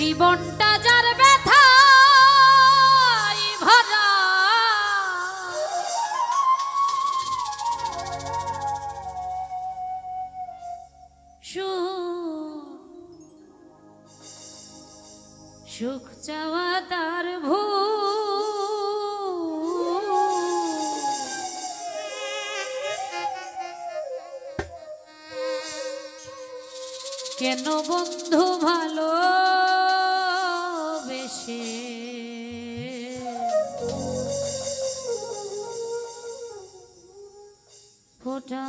জীবনটা যার ব্যথা ভরা। সুখ চাওয়া তার ভূ কেন বন্ধু ভালো থাকে ফোটা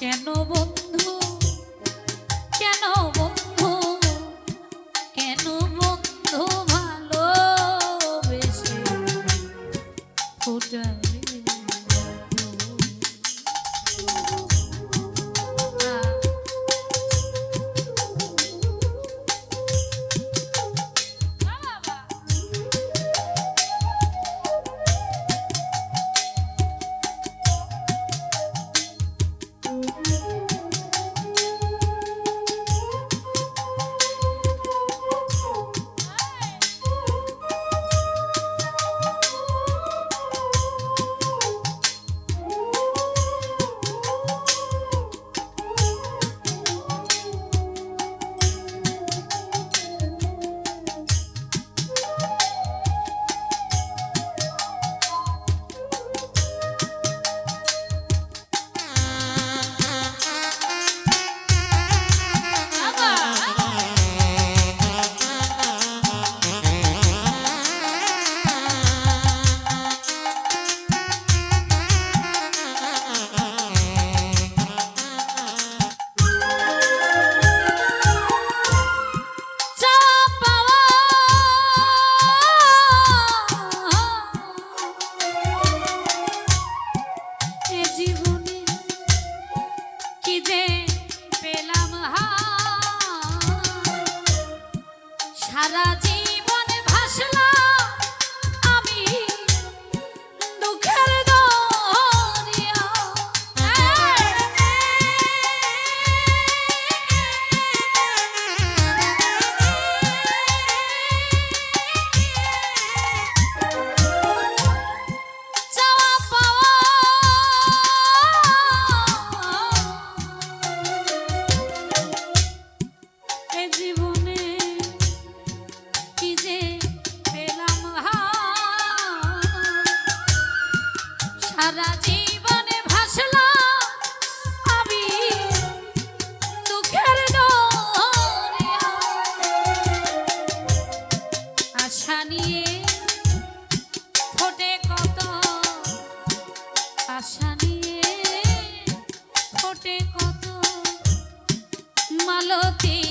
কেন বন্ধু? no tiene.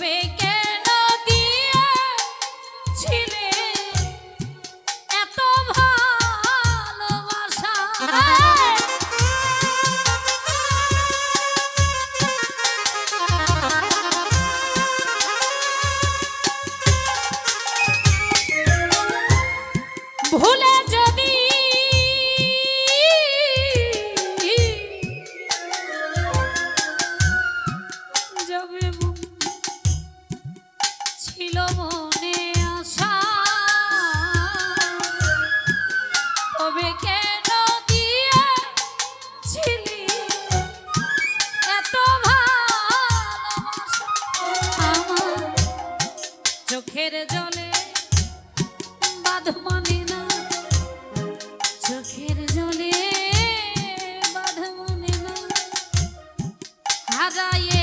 make হারায়ে